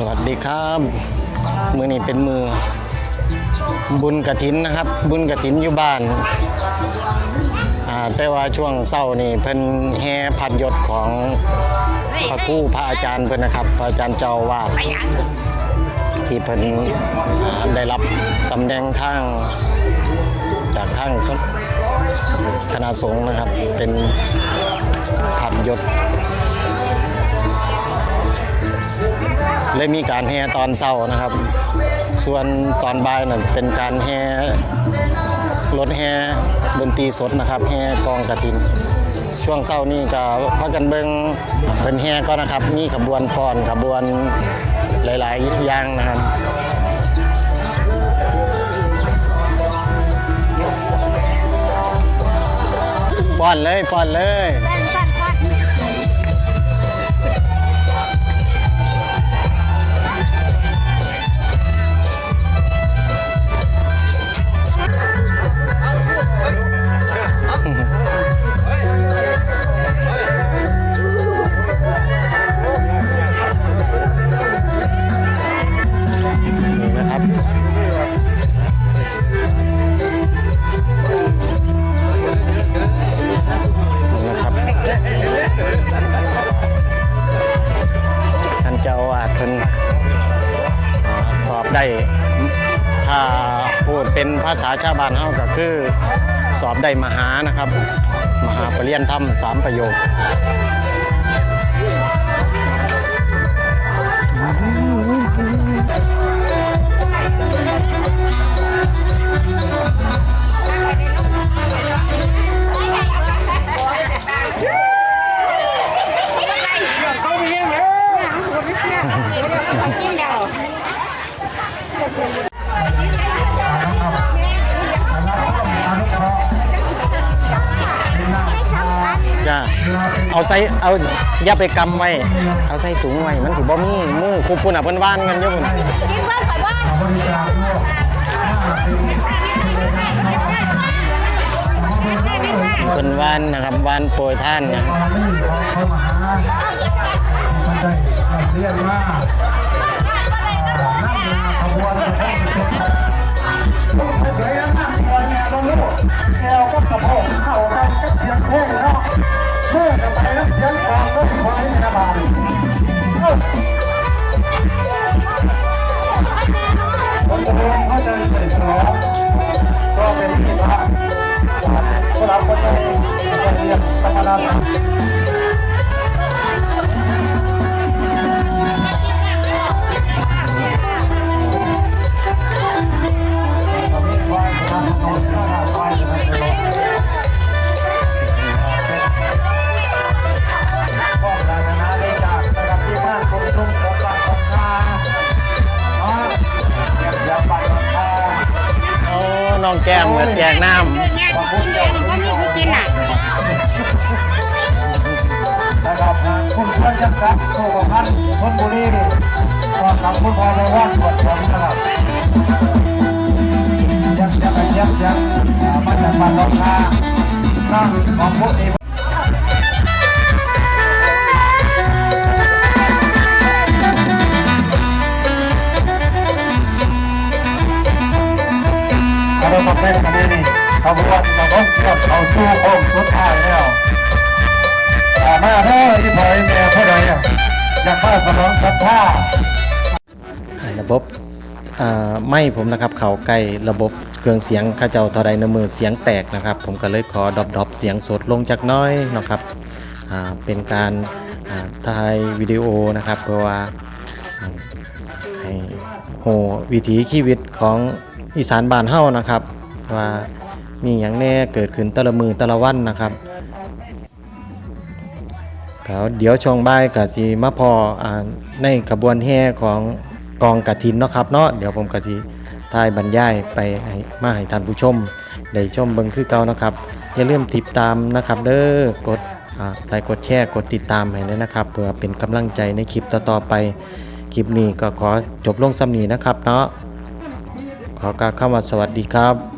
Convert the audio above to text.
สวัสดีครับ มือนี้เป็นมือ บุญกระถินนะครับ บุญกระถินอยู่บ้านอ่าแต่ว่าช่วงเศร้านี่เพิ่นแห่พัดยศของพระคู่พระอาจารย์เพิ่นนะครับ พระอาจารย์เจ้าวาดที่เพิ่นได้รับตำแหน่งทางจากทางคณะสงฆ์นะครับ เป็นพัดยศ เลยมีการแห่ตอนเศร้านะครับ ส่วนตอนบ่ายนั่นเป็นการแห่รถแห่ดนตรีสดนะครับแห่กองกระถิน ช่วงเศร้านี่ก็พักกันเบิงเป็นแห่ก็นะครับ มีขบวนฟ้อนขบวนหลายๆอย่างนะครับฟ้อนเลยฟ้อนเลย ได้ถ้าพูดเป็นภาษาชาวบ้านเฮาก็คือสอบได้มหานะครับ มหาปรริญญาธรรมสามประโยคกินเดียว จ้าเอาใส่เอาอย่าไปกำไว้ เอาใส่ถุงไว้ มันสิบ่มีมือคุบพุ่นอะเพิ่นว่านกันอยู่พุ่นกินเพิ่มไปว่าเพิ่นว่านนะครับว่านโปรยท่านนะเข้ามาหาท่านได้เรียนว่า ค องแก้มก็แจกน้ำเนี่ยก็มีผู้กินอะคุณเพื่อนยังครับโชคพันธ์พนบุรีนี่ก็ทำคุณพอในว่านตรวจสอบนะครับยังยังยังยังมาจากบ้านลงคาน้องของพวกนี้ ขบวนเราต้องเกือบเข้าสู่โค้งสุดท้ายแล้วอ่ามาเด้อที่พอยแม่ผู้ใดอะอยากมาสนองศรัทธาระบบไม่ผมนะครับเขาใกล้ระบบเครื่องเสียงข้าเจ้าท่าไรนมือเสียงแตกนะครับ ผมก็เลยขอดรอปดอปเสียงสดลงจากน้อยนะครับเป็นการถ่ายวิดีโอนะครับเพื่อว่าอ่าให้โหวิถีชีวิตของอีสานบ้านเฮานะครับว่า มีอย่างแน่เกิดขึ้นต่ละมือต่ละวันนะครับครับเดี๋ยวช่วงบ่ายก็สิมาพออ่าในขบวนแห่ของกองกฐินเนาะครับเนาะเดี๋ยวผมก็สิถ่ายบรรยายไปให้มาให้ท่านผู้ชมได้ชมเบิ่งคือเก่านะครับอย่าลืมติดตามนะครับเด้อกดไลค์กดแชร์กดติดตามให้ด้วยนะครับ เพื่อเป็นกำลังใจในคลิปต่อๆไป คลิปนี้ก็ขอจบลงสำนีนะครับเนาะขอกล่าวคำว่าสวัสดีครับ